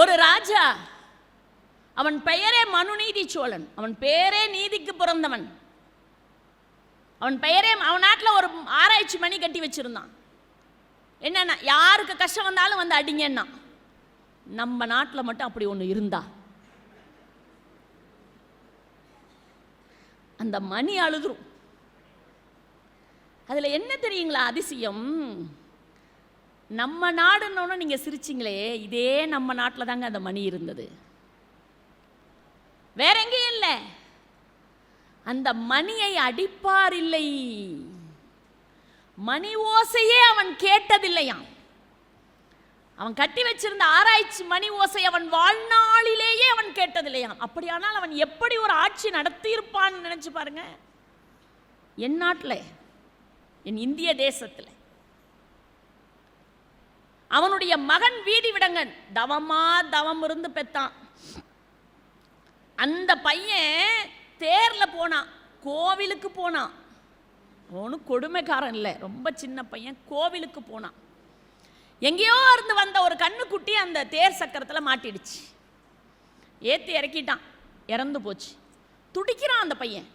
ஒரு ராஜா அவன் பெயரே மனுநீதி சோழன். அவன் பேரே நீதிக்கு பிறந்தவன் அவன் பெயரே அவன் நாட்டில் ஒரு ஆராய்ச்சி மணி கட்டி வச்சிருந்தான். என்னன்னா யாருக்கு கஷ்டம் வந்தாலும் வந்து அடிங்கன்னா நம்ம நாட்டில் மட்டும் அப்படி ஒன்று இருந்தா? அந்த மணி அழுதுரும். அதில் என்ன தெரியுங்களா அதிசயம்? நம்ம நாடுன்னு நீங்கள் சிரிச்சிங்களே இதே நம்ம நாட்டில் தாங்க அந்த மணி இருந்தது. வேற எங்கேயும் இல்லை. அந்த மணியை அடிப்பார் இல்லை மணி ஓசையே அவன் கேட்டதில்லையாம். அவன் கட்டி வச்சிருந்த ஆராய்ச்சி மணி ஓசை அவன் வாழ்நாளிலேயே அவன் கேட்டதில்லையாம். அப்படியானால் அவன் எப்படி ஒரு ஆட்சி நடத்தியிருப்பான்னு நினைச்சு பாருங்க. என் நாட்டில் என் இந்திய தேசத்தில் அவனுடைய மகன் வீதி விடங்கன். தவமா தவம் இருந்து பெத்தான். அந்த பையன் தேர்ல போனான். கோவிலுக்கு போனான். அவனும் கொடுமைக்காரன் இல்லை. ரொம்ப சின்ன பையன். கோவிலுக்கு போனான். எங்கேயோ இருந்து வந்த ஒரு கண்ணுக்குட்டி அந்த தேர் சக்கரத்தில் மாட்டிடுச்சு. ஏற்றி இறக்கிட்டான். இறந்து போச்சு. துடிக்கிறான் அந்த பையன்.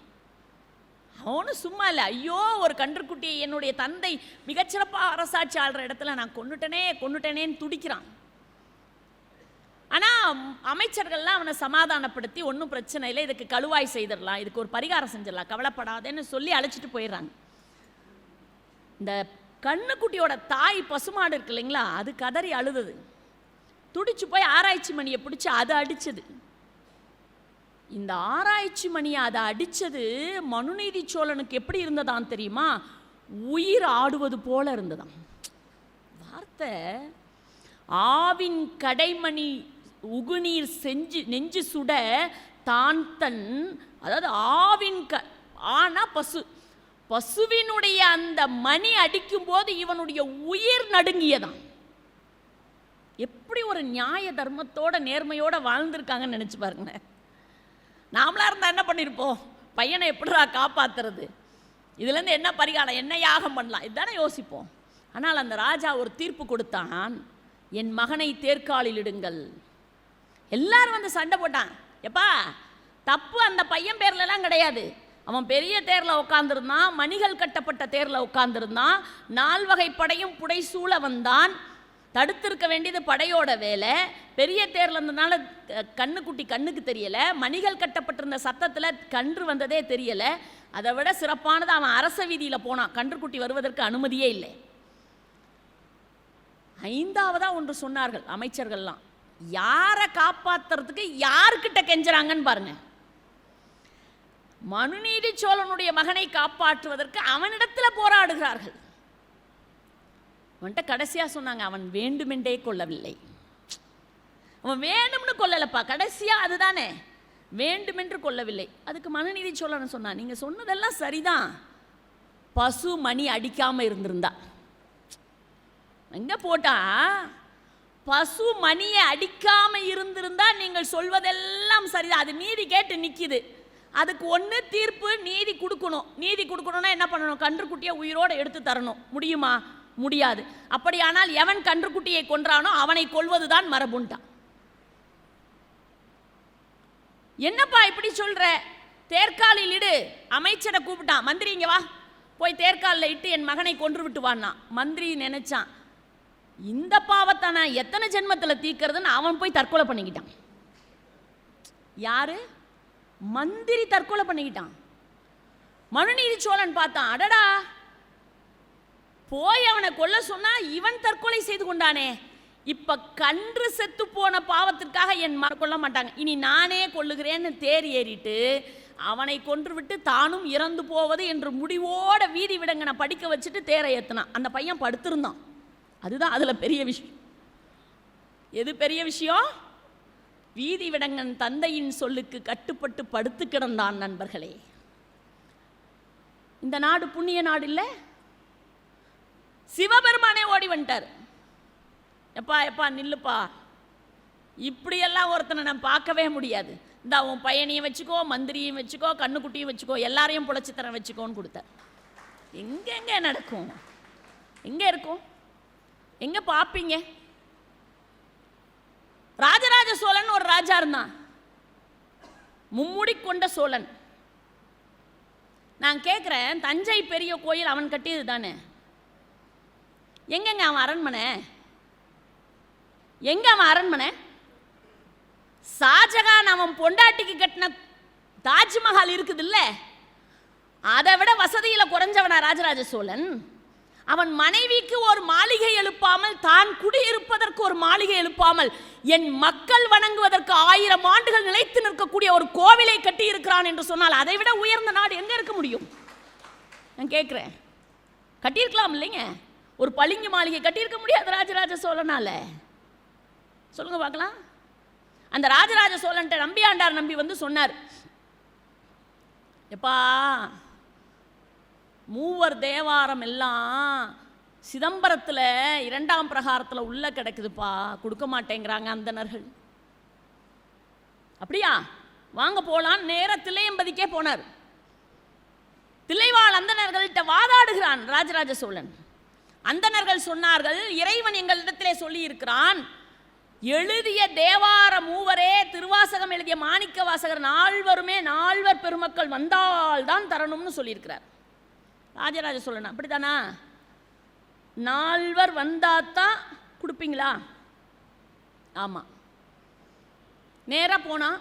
அவனும் சும்மா இல்லை. ஐயோ ஒரு கன்றுக்குட்டி என்னுடைய தந்தை மிகச்சிறப்பாக அரசாட்சி ஆள்ற இடத்துல நான் கொண்டுட்டனே கொண்டுட்டனேன்னு துடிக்கிறான். ஆனால் அமைச்சர்கள்லாம் அவனை சமாதானப்படுத்தி ஒன்றும் பிரச்சனை இல்லை இதுக்கு கழுவாய் செய்திடலாம் இதுக்கு ஒரு பரிகாரம் செஞ்சிடலாம் கவலைப்படாதேன்னு சொல்லி அழைச்சிட்டு போயிடுறாங்க. இந்த கண்ணுக்குட்டியோட தாய் பசுமாடு இருக்கு இல்லைங்களா அது கதறி அழுதது. துடிச்சு போய் ஆராய்ச்சி மணியை பிடிச்சி அது அடிச்சது. இந்த ஆராய்ச்சி மணி அதை அடிச்சது மனுநீதி சோழனுக்கு எப்படி இருந்ததான் தெரியுமா? உயிர் ஆடுவது போல இருந்ததாம். வார்த்தை ஆவின் கடைமணி உகுநீர் செஞ்சு நெஞ்சு சுட தான் தன் அதாவது ஆவின் க ஆனா பசு பசுவினுடைய அந்த மணி அடிக்கும்போது இவனுடைய உயிர் நடுங்கியதான் எப்படி ஒரு நியாய தர்மத்தோட நேர்மையோட வாழ்ந்திருக்காங்கன்னு நினச்சி பாருங்களேன். நாமளாக இருந்தால் என்ன பண்ணியிருப்போம் பையனை எப்படிடா காப்பாத்துறது? இதுலேருந்து என்ன பரிகாரம்? என்ன யாகம் பண்ணலாம்? இதுதானே யோசிப்போம். ஆனால் அந்த ராஜா ஒரு தீர்ப்பு கொடுத்தான். என் மகனை தேர்காலில் இடுங்கள். எல்லாரும் வந்து சண்டை போட்டான். எப்பா தப்பு அந்த பையன் பேர்லலாம் கிடையாது. அவன் பெரிய தேரில் உட்காந்துருந்தான் மணிகள் கட்டப்பட்ட தேரில் உட்காந்துருந்தான் நால்வகை படையும் புடைசூழ வந்தான். தடுத்திருக்க வேண்டியது படையோட வேலை. பெரிய தேரில் இருந்ததுனால கண்ணுக்குட்டி கண்ணுக்கு தெரியலை. மணிகள் கட்டப்பட்டிருந்த சத்தத்தில் கன்று வந்ததே தெரியலை. அதை விட சிறப்பானது அவன் அரச வீதியில் போனான். கன்றுக்குட்டி வருவதற்கு அனுமதியே இல்லை. ஐந்தாவதாக ஒன்று சொன்னார்கள் அமைச்சர்கள்லாம். யாரை காப்பாற்றுறதுக்கு யார்கிட்ட கெஞ்சுறாங்கன்னு பாருங்க. மனுநீதி சோழனுடைய மகனை காப்பாற்றுவதற்கு அவனிடத்தில் போராடுகிறார்கள். அவன்கிட்ட கடைசியாக சொன்னாங்க அவன் வேண்டுமென்றே கொள்ளவில்லை. அவன் வேணும்னு கொல்லலப்பா கடைசியாக அதுதானே. வேண்டுமென்று கொள்ளவில்லை. அதுக்கு மனநீதி சொல்லணும்னு சொன்னான் நீங்கள் சொன்னதெல்லாம் சரிதான். பசு மணி அடிக்காமல் இருந்திருந்தா. எங்கே போட்டா? பசு மணியை அடிக்காமல் இருந்திருந்தா நீங்கள் சொல்வதெல்லாம் சரிதான். அது நீதி கேட்டு நிற்கிது அதுக்கு ஒன்று தீர்ப்பு நீதி கொடுக்கணும். நீதி கொடுக்கணும்னா என்ன பண்ணணும்? கன்றுக்குட்டியை உயிரோடு எடுத்து தரணும். முடியுமா? முடியாது. அப்படியானால் எவன் கன்றுக்குட்டியை கொன்றானோ அவனை கொல்வதுதான் மரபுண்டான் என்னப்பா இப்படி சொல்ற? தேர்காலில் இடு. அமைச்சரை கூப்பிட்டான். மந்திரி இங்க வா. போய் தேர்காலில் இட்டு என் மகனை கொன்று விட்டு வான்னா மந்திரி நினைச்சான் இந்த பாவத்தை நான் எத்தனை ஜென்மத்தில் தீக்கிறதுன்னு அவன் போய் தற்கொலை பண்ணிக்கிட்டான். யாரு? மந்திரி தற்கொலை பண்ணிக்கிட்டான். மனுநீதி சோழன் பார்த்தான். அடடா! போய் அவனை கொல்ல சொன்னா இவன் தற்கொலை செய்து கொண்டானே. இப்ப கன்று செத்து போன பாவத்திற்காக என் மர கொல்ல மாட்டாங்க. இனி நானே கொல்லுகிறேன்னு தேர் ஏறிட்டு அவனை கொன்று விட்டு தானும் இறந்து போவது என்று முடிவோட வீதி விடங்கனை படிக்க வச்சுட்டு தேரை ஏத்துனான். அந்த பையன் படுத்திருந்தான். அதுதான் அதுல பெரிய விஷயம். எது பெரிய விஷயம்? வீதி விடங்கன் தந்தையின் சொல்லுக்கு கட்டுப்பட்டு படுத்து கிடந்தான் நண்பர்களே. இந்த நாடு புண்ணிய நாடு இல்லை? சிவபெருமானே ஓடி வந்துட்டார். எப்பா எப்பா நில்லுப்பா. இப்படியெல்லாம் ஒருத்தனை நான் பார்க்கவே முடியாது. இந்த உன் பையனையும் வச்சுக்கோ மந்திரியும் வச்சுக்கோ கண்ணுக்குட்டியும் வச்சுக்கோ எல்லாரையும் புழைச்சித்தரம் வச்சுக்கோன்னு கொடுத்தார் எங்கெங்க நடக்கும்? எங்கே இருக்கும்? எங்கே பார்ப்பீங்க ராஜராஜ சோழன் ஒரு ராஜா இருந்தான். மும்முடி கொண்ட சோழன். நான் கேட்குறேன் தஞ்சை பெரிய கோயில் அவன் கட்டியது தானே? எங்கெங்க அவன் அரண்மனை? எங்க அவன் அரண்மனை? ஷாஜகான் அவன் பொண்டாட்டிக்கு கட்டின தாஜ்மஹால் இருக்குது இல்ல அதை விட வசதியில் குறைஞ்சவனா ராஜராஜ சோழன்? அவன் மனைவிக்கு ஒரு மாளிகை எழுப்பாமல் தான் குடியிருப்பதற்கு ஒரு மாளிகை எழுப்பாமல் என் மக்கள் வணங்குவதற்கு ஆயிரம் ஆண்டுகள் நிலைத்து நிற்கக்கூடிய ஒரு கோவிலை கட்டி இருக்கிறான் என்று சொன்னால் அதை விட உயர்ந்த நாடு எங்க இருக்க முடியும்? நான் கேட்குறேன் கட்டியிருக்கலாம் இல்லைங்க? ஒரு பளிங்கு மாளிகை கட்டியிருக்க முடியாது ராஜராஜ சோழனால். சொல்லுங்க பார்க்கலாம். அந்த ராஜராஜ சோழன்ட்ட நம்பி ஆண்டார் நம்பி வந்து சொன்னார். எப்பா மூவர் தேவாரம் எல்லாம் சிதம்பரத்தில் இரண்டாம் பிரகாரத்தில் உள்ளே கிடக்குதுப்பா கொடுக்க மாட்டேங்கிறாங்க அந்தணர்கள். அப்படியா? வாங்க போலாம் நேர தில்லையம்பதிக்கே போனார். தில்லைவாழ் அந்தனர்கள்ட்ட வாதாடுகிறான் ராஜராஜ சோழன். அந்தணர்கள் சொன்னார்கள் இறைவன் எங்களிடத்திலே சொல்லி இருக்கிறான் எழுதிய தேவார மூவரே திருவாசகம் எழுதிய மாணிக்க வாசகர் நால்வருமே நால்வர் பெருமக்கள் வந்தால் தான் தரணும்னு சொல்லியிருக்கிறார். ராஜராஜ சொல்லணும் அப்படித்தானா? நால்வர் வந்தாதான் கொடுப்பீங்களா? ஆமாம் நேராக போனால்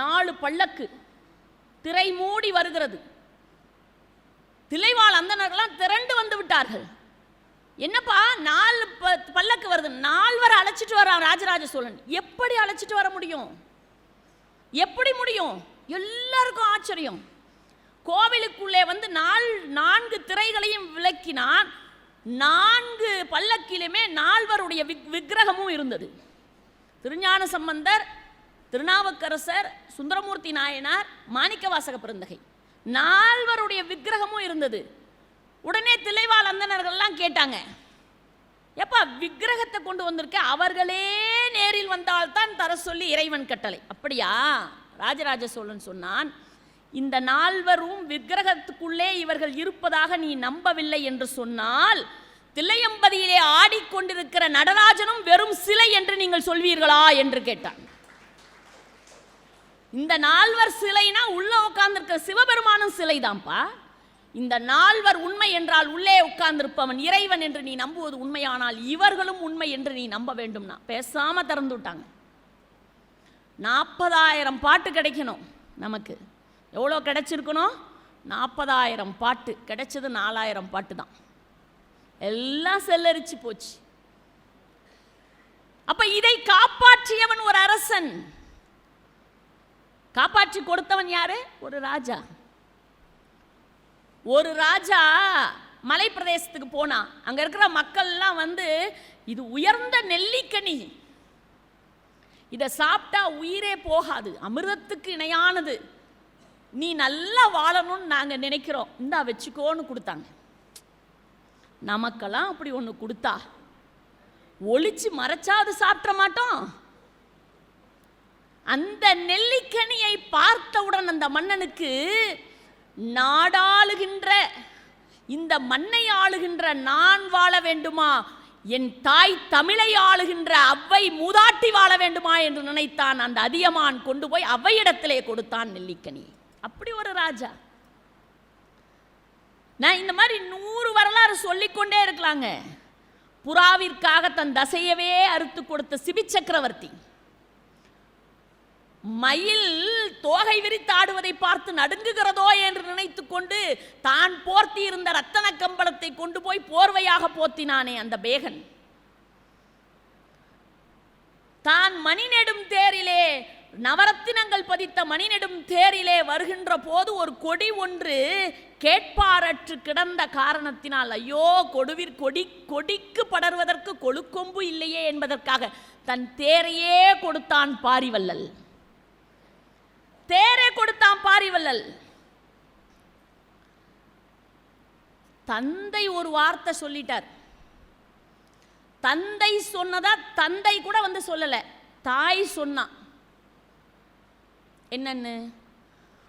நாலு பல்லக்கு திரை மூடி வருகிறது. திளைவாள் அந்தனர்கள்லாம் திரண்டு வந்து விட்டார்கள். என்னப்பா நாலு ப- பல்லக்கு வருது. நால்வரை அழைச்சிட்டு வரான் ராஜராஜ சோழன். எப்படி அழைச்சிட்டு வர முடியும்? எப்படி முடியும்? எல்லாருக்கும் ஆச்சரியம். கோவிலுக்குள்ளே வந்து நால் நான்கு திரைகளையும் விளக்கினான். நான்கு பல்லக்கிலுமே நால்வருடைய விக் விக்கிரகமும் இருந்தது. திருஞான சம்பந்தர் திருநாவுக்கரசர் சுந்தரமூர்த்தி நாயனார் மாணிக்கவாசக பிறந்தகை நால்வருடைய விக்கிரகமும் இருந்தது. உடனே திளைவாள் அந்தனர்கள்லாம் கேட்டாங்க. எப்பா விக்கிரகத்தை கொண்டு வந்திருக்க? அவர்களே நேரில் வந்தால்தான் தர சொல்லி இறைவன் கட்டளை. அப்படியா? ராஜராஜ சோழன் சொன்னான் இந்த நால்வரும் விக்கிரகத்துக்குள்ளே இவர்கள் இருப்பதாக நீ நம்பவில்லை என்று சொன்னால் தில்லையம்பதியிலே ஆடிக்கொண்டிருக்கிற நடராஜனும் வெறும் சிலை என்று நீங்கள் சொல்வீர்களா? என்று கேட்டான். இந்த நால்வர் சிலைனா உள்ள உட்கார்ந்திருக்கிற சிவபெருமானும் சிலைதான்ப்பா. இந்த நால்வர் உண்மை என்றால் உள்ளே உட்கார்ந்திருப்பவன் இறைவன் என்று நீ நம்புவது உண்மையானால் இவர்களும் உண்மை என்று நீ நம்ப வேண்டும்னா. பேசாம திறந்து விட்டாங்க. நாற்பதாயிரம் பாட்டு கிடைக்கணும் நமக்கு. எவ்வளோ கிடைச்சிருக்கணும்? நாற்பதாயிரம் பாட்டு. கிடைச்சது நாலாயிரம் பாட்டு தான். எல்லாம் செல்லரிச்சு போச்சு. அப்ப இதை காப்பாற்றியவன் ஒரு அரசன். காப்பாற்றி கொடுத்தவன் யாரு? ஒரு ராஜா. ஒரு ராஜா மலை பிரதேசத்துக்கு போனான் அங்க இருக்கிற மக்கள்லாம் வந்து இது உயர்ந்த நெல்லிக்கனி. இதை சாப்பிட்டா உயிரே போகாது அமிர்தத்துக்கு இணையானது. நீ நல்லா வாழணும்னு நாங்கள் நினைக்கிறோம். இந்தா வச்சுக்கோன்னு கொடுத்தாங்க. நமக்கெல்லாம் அப்படி ஒன்று கொடுத்தா ஒளிச்சு மறைச்சா அது சாப்பிட மாட்டோம். அந்த நெல்லிக்கனியை பார்த்தவுடன் அந்த மன்னனுக்கு நாடாளுகின்ற இந்த மண்ணை ஆளுகின்ற நான் வாழ வேண்டுமா? என் தாய் தமிழை ஆளுகின்ற அவ்வை மூதாட்டி வாழ வேண்டுமா என்று நினைத்தான் அந்த அதியமான் கொண்டு போய் அவ்வையிடத்திலே கொடுத்தான் நெல்லிக்கனி. அப்படி ஒரு ராஜா. நான் இந்த மாதிரி நூறு வரலாறு சொல்லிக்கொண்டே இருக்கலாங்க. புறாவிற்காக தன் தசையவே அறுத்து கொடுத்த சிபி சக்கரவர்த்தி மயில் தோகை விரித்து ஆடுவதை பார்த்து நடுங்குகிறதோ என்று நினைத்துக்கொண்டு தான் போர்த்தி இருந்த ரத்தன கம்பளத்தை கொண்டு போய் போர்வையாக போத்தினானே அந்த பேகன். தான் மணிநெடும் தேரிலே நவரத்தினங்கள் பதித்த மணிநெடும் தேரிலே வருகின்ற போது ஒரு கொடி ஒன்று கேட்பாரற்று கிடந்த காரணத்தினால் ஐயோ கொடுவிற் கொடி கொடிக்கு படர்வதற்கு கொழுக்கொம்பு இல்லையே என்பதற்காக தன் தேரையே கொடுத்தான் பாரிவல்லல். வல்லல் கொடுத்தான் பாரிவல்லல். தந்தை ஒரு வார்த்தை சொல்லிட்டார். தந்தை சொன்னதா தந்தை கூட வந்து சொல்லலை. தாய் சொன்னான் என்னன்னு?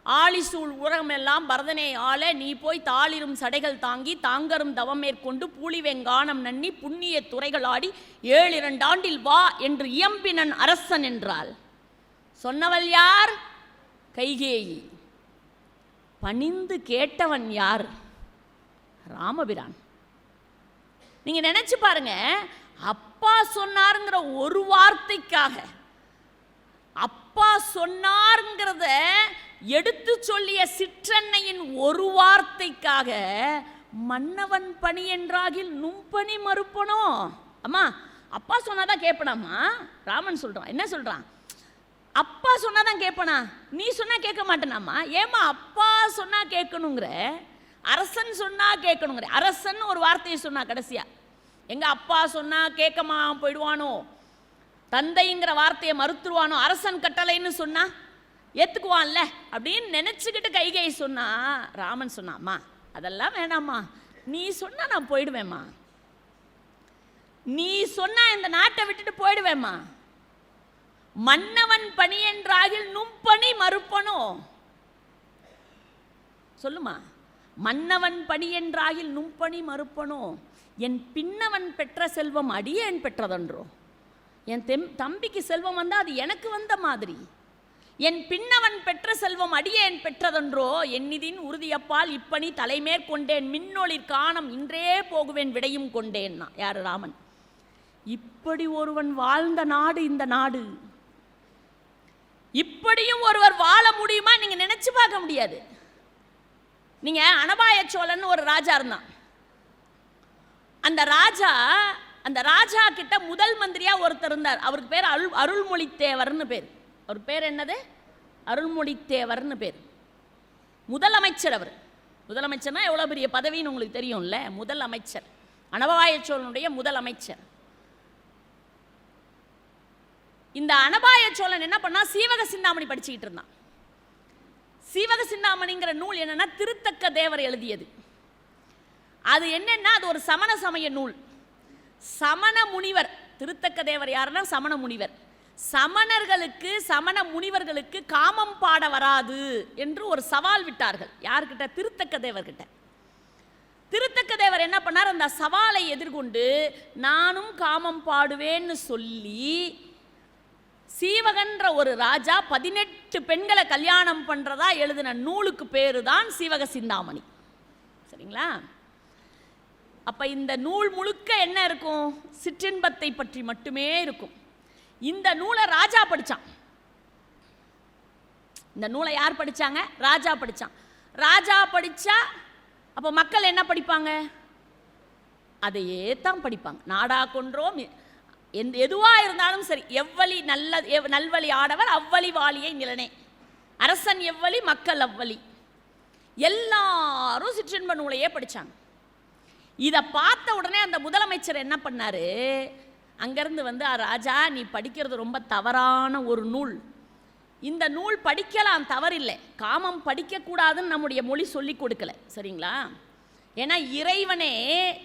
ஆழிசூழ் உலகமெல்லாம் பரதனே ஆள நீ போய் தாளிரும் சடைகள் தாங்கி தாங்கரும் தவம் மேற்கொண்டு பூலிவெங்கானம் நன்னி புண்ணிய துறைகள் ஆடி ஏழிரண்டாண்டில் வா என்று இயம்பினன் அரசன் என்றாள். சொன்னவள் யார்? கைகேயி. பணிந்து கேட்டவன் யார்? ராமபிரான். நீங்கள் நினச்சி பாருங்க அப்பா சொன்னாருங்கிற ஒரு வார்த்தைக்காக அப்பா சொன்னாருங்கிறத எடுத்து சொல்லிய சிற்றன்னையின் ஒரு வார்த்தைக்காக மன்னவன் பணி என்றாகில் நும்பணி மறுப்பனோ? அம்மா அப்பா சொன்னாதான் கேட்பனாமா ராமன் சொல்கிறான் என்ன சொல்கிறான் அப்பா சொன்னாதான் கேட்பனா? நீ சொன்னால் கேட்க மாட்டேனாம்மா. ஏமா அப்பா சொன்னால் கேட்கணுங்கிற? அரசன் சொன்னால் கேட்கணுங்கிற? அரசன் ஒரு வார்த்தையை சொன்னா கடைசியாக எங்கள் அப்பா சொன்னால் கேட்கமா போயிடுவானோ? தந்தைங்கிற வார்த்தையை மறுத்துருவானோ? அரசன் கட்டளைன்னு சொன்னால் ஏற்றுக்குவான்ல அப்படின்னு நினச்சிக்கிட்டு கைகை சொன்னா ராமன் சொன்னாம்மா. அதெல்லாம் வேணாம்மா. நீ சொன்னால் நான் போயிடுவேம்மா. நீ சொன்னால் இந்த நாட்டை விட்டுட்டு போயிடுவேம்மா. மன்னவன் பணி என்றாகில் நும்பணி மறுப்பனோ? சொல்லுமா. மன்னவன் பணி என்றாகில் நும்பணி மறுப்பனோ? என் பின்னவன் பெற்ற செல்வம் அடியேன் பெற்றதன்றோ? என் தெம் தம்பிக்கு செல்வம் வந்தால் அது எனக்கு வந்த மாதிரி. என் பின்னவன் பெற்ற செல்வம் அடியேன் பெற்றதன்றோ? என்னிதின் உறுதியப்பால் இப்பணி தலைமேற்கொண்டேன் மின்னொளிர் காணம் இன்றே போகுவேன் விடையும் கொண்டேன் யார் ராமன்? இப்படி ஒருவன் வாழ்ந்த நாடு இந்த நாடு. இப்படியும் ஒருவர் வாழ முடியுமா நீங்க நினைச்சு பார்க்க முடியாது. நீங்க அனபாய சோழன் ஒரு ராஜா இருந்தான். அந்த ராஜா அந்த ராஜா கிட்ட முதல் மந்திரியா ஒருத்தர் இருந்தார். அவருக்கு பேர் அருள் அருள்மொழித்தேவர்னு பேர். அவர் பேர் என்னது? அருள்மொழித்தேவர்னு பேர். முதலமைச்சர் அவர். முதலமைச்சர்னா எவ்வளோ பெரிய பதவின்னு உங்களுக்கு தெரியும்ல? முதல் அமைச்சர் அனபாய சோழனுடைய முதல் அமைச்சர் இந்த அனபாய சோழன் என்ன பண்ணா? சீவக சிந்தாமணி படிச்சுக்கிட்டு இருந்தான். சீவக சிந்தாமணிங்கிற நூல் என்னன்னா திருத்தக்க தேவர் எழுதியது. அது என்னன்னா அது ஒரு சமண சமய நூல். சமண முனிவர். திருத்தக்க தேவர் யாருன்னா? சமண முனிவர். சமணர்களுக்கு சமண முனிவர்களுக்கு காமம் பாட வராது என்று ஒரு சவால் விட்டார்கள். யார்கிட்ட? திருத்தக்க தேவர்கிட்ட. திருத்தக்க தேவர் என்ன பண்ணார்? அந்த சவாலை எதிர்கொண்டு நானும் காமம் பாடுவேன்னு சொல்லி சீவகன்ற ஒரு ராஜா பதினெட்டு பெண்களை கல்யாணம் பண்ணுறதா எழுதின நூலுக்கு பேரு தான் சீவக சிந்தாமணி. சரிங்களா? அப்போ இந்த நூல் முழுக்க என்ன இருக்கும்? சிற்றின்பத்தை பற்றி மட்டுமே இருக்கும். இந்த நூலை ராஜா படிச்சான். இந்த நூலை யார் படிச்சாங்க? ராஜா படிச்சான். ராஜா படிச்சா அப்போ மக்கள் என்ன படிப்பாங்க? அதையே தான் படிப்பாங்க. நாடா கொன்றோம் எந்த எதுவாக இருந்தாலும் சரி எவ்வளி நல்ல எவ் நல்வழி ஆடவர் அவ்வழி வாலியை நிலனே. அரசன் எவ்வளி மக்கள் அவ்வழி. எல்லாரும் சிற்றின்ப நூலையே படித்தாங்க இதை பார்த்த உடனே அந்த முதலமைச்சர் என்ன பண்ணாரு? அங்கேருந்து வந்து ராஜா நீ படிக்கிறது ரொம்ப தவறான ஒரு நூல். இந்த நூல் படிக்கலாம் தவறில்லை. காமம் படிக்கக்கூடாதுன்னு நம்முடைய மொழி சொல்லி கொடுக்கல. சரிங்களா? ஏன்னா இறைவனே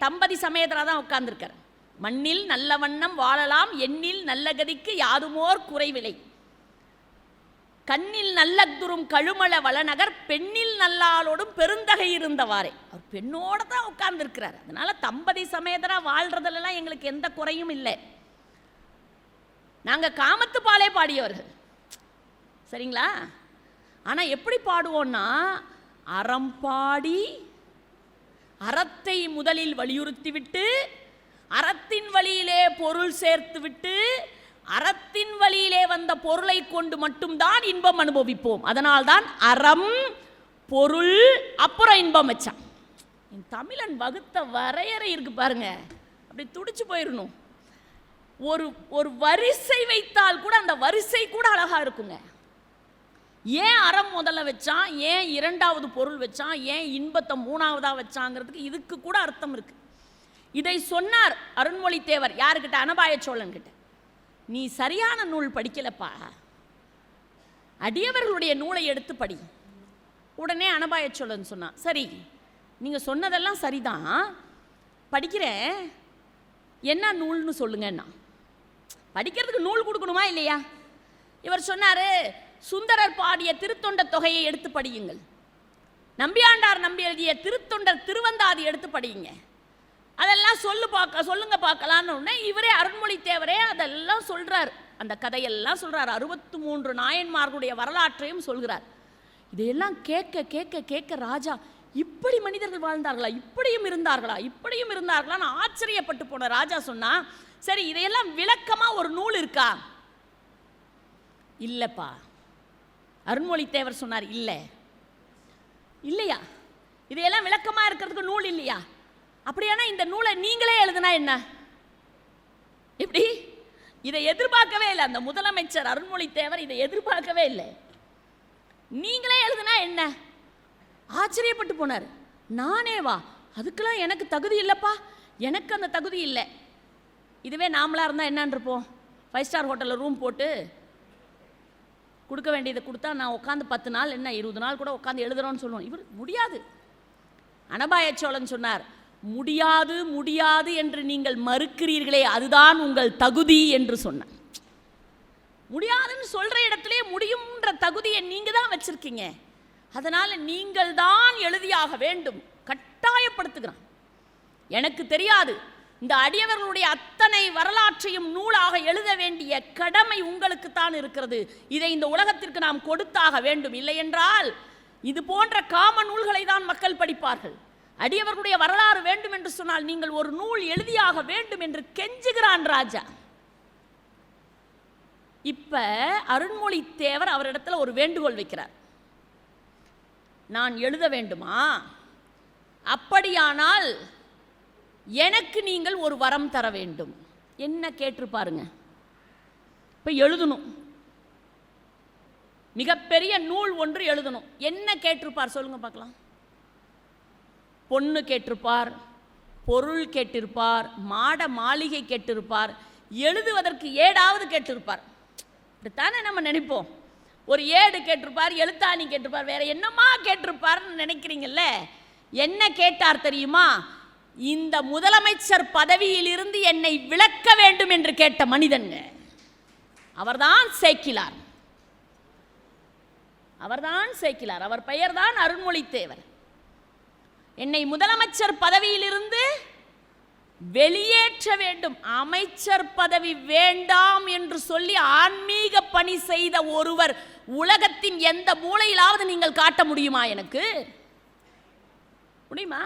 தம்பதி சமயத்தில் தான் உட்காந்துருக்கார் மண்ணில் நல்ல வண்ணம் வாழலாம் எண்ணில் நல்ல கதிக்கு யாதுமோர் குறைவில்லை கண்ணில் நல்லதுரும் கழுமல வளநகர் பெண்ணில் நல்லாளோடும் பெருந்தகை இருந்தவாறே. அவர் பெண்ணோட தான் உட்கார்ந்துருக்கிறார். அதனால தம்பதி சமேதராக வாழ்றதுலலாம் எங்களுக்கு எந்த குறையும் இல்லை. நாங்கள் காமத்து பாலே பாடியவர்கள். சரிங்களா? ஆனா எப்படி பாடுவோம்னா அறம் பாடி அறத்தை முதலில் வலியுறுத்திவிட்டு அறத்தின் வழியிலே பொருள் சேர்த்துவிட்டு அறத்தின் வழியிலே வந்த பொருளை கொண்டு மட்டும்தான் இன்பம் அனுபவிப்போம். அதனால்தான் அறம் பொருள் அப்புறம் இன்பம் வச்சான் என் தமிழன் வகுத்த வரையறை இருக்கு பாருங்க. அப்படி துடிச்சு போயிடணும் ஒரு ஒரு வரிசை வைத்தால் கூட அந்த வரிசை கூட அழகா இருக்குங்க. ஏன் அறம் முதல்ல வச்சான்? ஏன் இரண்டாவது பொருள் வச்சான்? ஏன் இன்பத்தை மூணாவதாக வச்சாங்கிறதுக்கு இதுக்கு கூட அர்த்தம் இருக்குது இதை சொன்னார் அருண்மொழித்தேவர். யாருக்கிட்ட அனபாய சோழன் கிட்ட நீ சரியான நூல் படிக்கலப்பா. அடியவர்களுடைய நூலை எடுத்து படி. உடனே அனபாய சோழன் சொன்னான் சரி நீங்கள் சொன்னதெல்லாம் சரிதான். படிக்கிறேன். என்ன நூல்னு சொல்லுங்கன்னா. படிக்கிறதுக்கு நூல் கொடுக்கணுமா இல்லையா? இவர் சொன்னாரு சுந்தரர் பாடிய திருத்தொண்ட தொகையை எடுத்து படியுங்கள். நம்பியாண்டார் நம்பி எழுதிய திருத்தொண்டர் திருவந்தாதி எடுத்து படியுங்க. அதெல்லாம் சொல்லு பார்க்க சொல்லுங்க பார்க்கலான்னு உடனே இவரே அருண்மொழி தேவரே அதெல்லாம் சொல்கிறார் அந்த கதையெல்லாம் சொல்கிறார் அறுபத்து மூன்று நாயன்மார்களுடைய வரலாற்றையும் சொல்கிறார். இதையெல்லாம் கேட்க கேட்க கேட்க ராஜா இப்படி மனிதர்கள் வாழ்ந்தார்களா? இப்படியும் இருந்தார்களா? இப்படியும் இருந்தார்களான்னு ஆச்சரியப்பட்டு போன ராஜா சொன்னா சரி இதையெல்லாம் விளக்கமாக ஒரு நூல் இருக்கா? இல்லப்பா. அருண்மொழித்தேவர் சொன்னார் இல்லை. இல்லையா? இதையெல்லாம் விளக்கமாக இருக்கிறதுக்கு நூல் இல்லையா? அப்படியானா இந்த நூலை நீங்களே எழுதுனா என்ன? எப்படி? இதை எதிர்பார்க்கவே இல்லை. அந்த முதலமைச்சர் அருண்மொழி தேவர் இதை எதிர்பார்க்கவே இல்லை. நீங்களே எழுதுனா என்ன? ஆச்சரியப்பட்டு போனார். நானே வா. அதுக்கெல்லாம் எனக்கு தகுதி இல்லைப்பா. எனக்கு அந்த தகுதி இல்லை. இதுவே நாமளாக இருந்தால் என்னன்னு ஃபைவ் ஸ்டார் ஹோட்டலில் ரூம் போட்டு கொடுக்க வேண்டியதை கொடுத்தா நான் உட்காந்து பத்து நாள் என்ன இருபது நாள் கூட உட்காந்து எழுதுறோன்னு சொல்லுவோம். இவர் முடியாது. அனபாய சோழன் சொன்னார் முடியாது முடியாது என்று நீங்கள் மறுக்கிறீர்களே அதுதான் உங்கள் தகுதி என்று சொன்னேன் முடியாதுன்னு சொல்கிற இடத்திலே முடியும்ன்ற தகுதியை நீங்கள் தான் வச்சுருக்கீங்க. அதனால் நீங்கள் தான் எழுதியாக வேண்டும். கட்டாயப்படுத்துகிறான். எனக்கு தெரியாது. இந்த அடியவர்களுடைய அத்தனை வரலாற்றையும் நூலாக எழுத வேண்டிய கடமை உங்களுக்கு தான் இருக்கிறது. இதை இந்த உலகத்திற்கு நாம் கொடுத்தாக வேண்டும். இல்லை என்றால் இது போன்ற காம நூல்களை தான் மக்கள் படிப்பார்கள். அடியவர்களுடைய வரலாறு வேண்டும் என்று சொன்னால் நீங்கள் ஒரு நூல் எழுதியாக வேண்டும் என்று கெஞ்சுகிறான் ராஜா. இப்ப அருண்மொழி தேவர் அவரிடத்துல ஒரு வேண்டுகோள் வைக்கிறார். நான் எழுத வேண்டுமா? அப்படியானால் எனக்கு நீங்கள் ஒரு வரம் தர வேண்டும். என்ன கேட்டு பாருங்க. இப்ப எழுதணும். மிகப்பெரிய நூல் ஒன்று எழுதணும். என்ன கேட்டிருப்பார் சொல்லுங்க பார்க்கலாம். பொண்ணு கேட்டிருப்பார் பொருள் கேட்டிருப்பார் மாட மாளிகை கேட்டிருப்பார் எழுதுவதற்கு ஏடாவது கேட்டிருப்பார். இப்படித்தானே நம்ம நினைப்போம். ஒரு ஏடு கேட்டிருப்பார் எழுத்தாணி கேட்டிருப்பார் வேற என்னமா கேட்டிருப்பார்னு நினைக்கிறீங்கல்ல? என்ன கேட்டார் தெரியுமா? இந்த முதலமைச்சர் பதவியிலிருந்து என்னை விலக்க வேண்டும் என்று கேட்ட மனிதன்ங்க அவர்தான் சேக்கிலார். அவர்தான் சேக்கிலார். அவர் பெயர்தான் அருண்மொழித்தேவர் என்னை முதலமைச்சர் பதவியிலிருந்து வெளியேற்ற வேண்டும். அமைச்சர் பதவி வேண்டாம் என்று சொல்லி ஆன்மீக பணி செய்த ஒருவர் உலகத்தின் எந்த மூலையிலாவது நீங்கள் காட்ட முடியுமா எனக்கு? முடியுமா?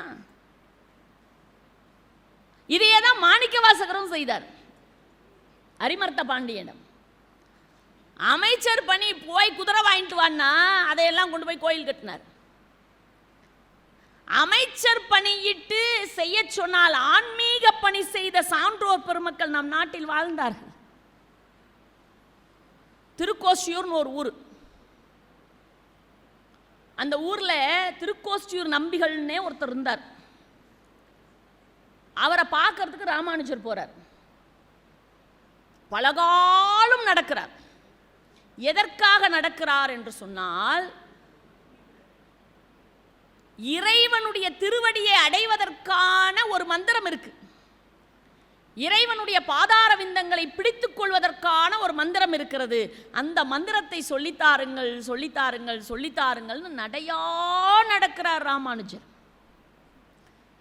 இதையே தான் மாணிக்க வாசகரும் செய்தார். அரிமர்த்த பாண்டியனிடம் அமைச்சர் பணி போய் குதிரை வாங்கிட்டு வான்னா அதையெல்லாம் கொண்டு போய் கோயில் கட்டினார். அமைச்சர் பணியிட்டு செய்ய சொன்னால் ஆன்மீக பணி செய்த சான்றோர் பெருமக்கள் நம் நாட்டில் வாழ்ந்தார்கள். திருக்கோஷ்டியூர்னு ஒரு ஊர். அந்த ஊர்ல திருக்கோஷ்டியூர் நம்பிகள்னே ஒருத்தர் இருந்தார். அவரை பார்க்கறதுக்கு ராமானுஜர் போறார். பலகாலம் நடக்கிறார். எதற்காக நடக்கிறார் என்று சொன்னால் இறைவனுடைய திருவடியை அடைவதற்கான ஒரு மந்திரம் இருக்கு. இறைவனுடைய பாதார விந்தங்களை பிடித்துக் கொள்வதற்கான ஒரு மந்திரம் இருக்கிறது. அந்த மந்திரத்தை சொல்லித்தாருங்கள் சொல்லித்தாருங்கள் சொல்லித்தாருங்கள்னு நடையா நடக்கிறார் ராமானுஜர்.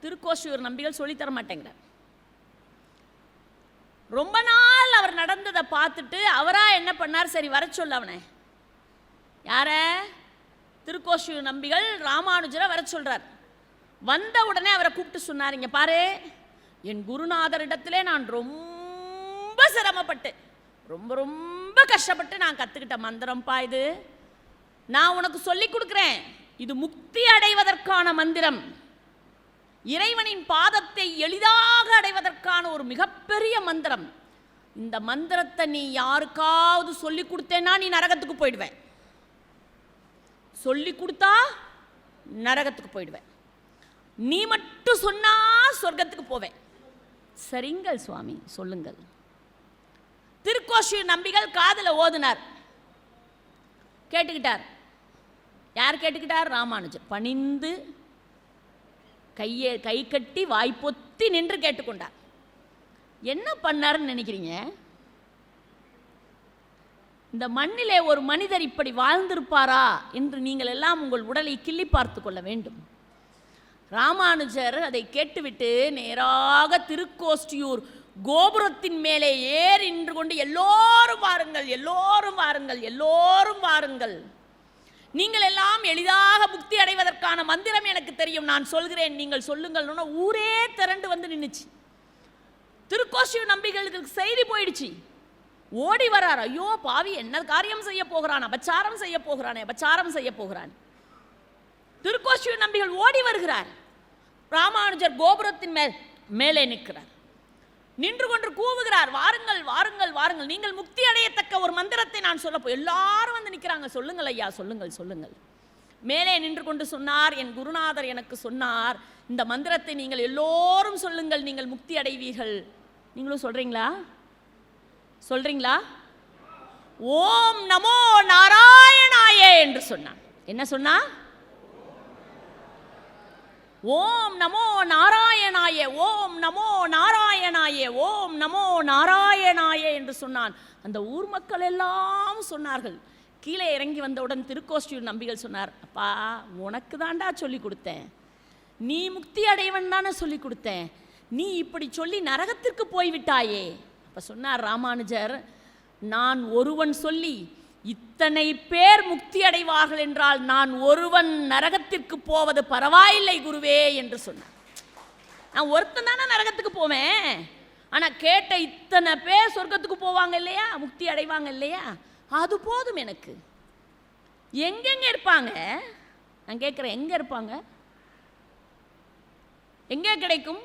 திருக்கோஷியூர் நம்பிகள் சொல்லித்தர மாட்டேங்கிறார். ரொம்ப நாள் அவர் நடந்ததை பார்த்துட்டு அவரா என்ன பண்ணார்? சரி வர சொல்ல அவனை. யார? திருக்கோஷு நம்பிகள் ராமானுஜரை வர சொல்கிறார் வந்த உடனே அவரை கூப்பிட்டு சொன்னாரீங்க பாரு என் குருநாதரிடத்திலே நான் ரொம்ப சிரமப்பட்டு ரொம்ப ரொம்ப கஷ்டப்பட்டு நான் கற்றுக்கிட்ட மந்திரம்ப்பா இது. நான் உனக்கு சொல்லி கொடுக்குறேன் இது முக்தி அடைவதற்கான மந்திரம். இறைவனின் பாதத்தை எளிதாக அடைவதற்கான ஒரு மிகப்பெரிய மந்திரம். இந்த மந்திரத்தை நீ யாருக்காவது சொல்லி கொடுத்தேன்னா நீ நரகத்துக்கு போயிடுவேன். சொல்லி கொடுத்தா நரகத்துக்கு போயிடுவேன். நீ மட்டும் சொன்னா சொர்க்கத்துக்கு போவேன். சரிங்கள் சுவாமி சொல்லுங்கள். திருக்கோஷி நம்பிகள் காதில் ஓதுனார். கேட்டுக்கிட்டார். யார் கேட்டுக்கிட்டார்? ராமானுஜர். பணிந்து கையை கை கட்டி வாய்ப்பொத்தி நின்று கேட்டுக்கொண்டார். என்ன பண்ணாருன்னு நினைக்கிறீங்க? இந்த மண்ணிலே ஒரு மனிதர் இப்படி வாழ்ந்திருப்பாரா என்று நீங்கள் எல்லாம் உங்கள் உடலை கிள்ளி பார்த்து கொள்ள வேண்டும். ராமானுஜர் அதை கேட்டுவிட்டு நேராக திருக்கோஷ்டியூர் கோபுரத்தின் மேலே ஏறி நின்று கொண்டு எல்லோரும் வாருங்கள் எல்லோரும் வாருங்கள் எல்லோரும் வாருங்கள். நீங்கள் எல்லாம் எளிதாக முக்தி அடைவதற்கான மந்திரம் எனக்கு தெரியும் நான் சொல்கிறேன் நீங்கள் சொல்லுங்கள்னு ஊரே திரண்டு வந்து நின்றுச்சு திருக்கோஷ்டியூர் நம்பிகளுக்கு செய்தி போயிடுச்சு. ஓடி வரார். ஐயோ பாவி என்ன காரியம் செய்ய போகிறான்? அபச்சாரம் செய்ய போகிறான் அபச்சாரம் செய்ய போகிறான். திருக்கோஷிய நம்பிகள் ஓடி வருகிறார். ராமானுஜர் கோபுரத்தின் மேல் மேலே நிற்கிறார். நின்று கொண்டு கூவுகிறார் வாருங்கள் வாருங்கள் வாருங்கள். நீங்கள் முக்தி அடையத்தக்க ஒரு மந்திரத்தை நான் சொல்ல போ எல்லாரும் வந்து நிற்கிறாங்க. சொல்லுங்கள் ஐயா சொல்லுங்கள் சொல்லுங்கள். மேலே நின்று கொண்டு சொன்னார் என் குருநாதர் எனக்கு சொன்னார் இந்த மந்திரத்தை நீங்கள் எல்லோரும் சொல்லுங்கள் நீங்கள் முக்தி அடைவீர்கள். நீங்களும் சொல்றீங்களா? சொல்றீங்களா? ஓம் நமோ நாராயணாயே என்று சொன்னான். என்ன சொன்னா? ஓம் நமோ நாராயணாய ஓம் நமோ நாராயணாயே ஓம் நமோ நாராயணாய என்று சொன்னான். அந்த ஊர் மக்கள் எல்லாம் சொன்னார்கள். கீழே இறங்கி வந்தவுடன் திருக்கோஷ்டியூர் நம்பிகள் சொன்னார் அப்பா உனக்கு தாண்டா சொல்லி கொடுத்தேன். நீ முக்தி அடைவன் தானே சொல்லி கொடுத்தேன். நீ இப்படி சொல்லி நரகத்திற்கு போய்விட்டாயே. அப்போ சொன்னார் ராமானுஜர் நான் ஒருவன் சொல்லி இத்தனை பேர் முக்தி அடைவார்கள் என்றால் நான் ஒருவன் நரகத்திற்கு போவது பரவாயில்லை குருவே என்று சொன்னார். நான் ஒருத்தன் தானே நரகத்துக்கு போவேன். ஆனால் கேட்ட இத்தனை பேர் சொர்க்கத்துக்கு போவாங்க இல்லையா? முக்தி அடைவாங்க இல்லையா? அது போதும் எனக்கு. எங்கெங்க இருப்பாங்க? நான் கேட்குறேன் எங்கே இருப்பாங்க? எங்கே கிடைக்கும்?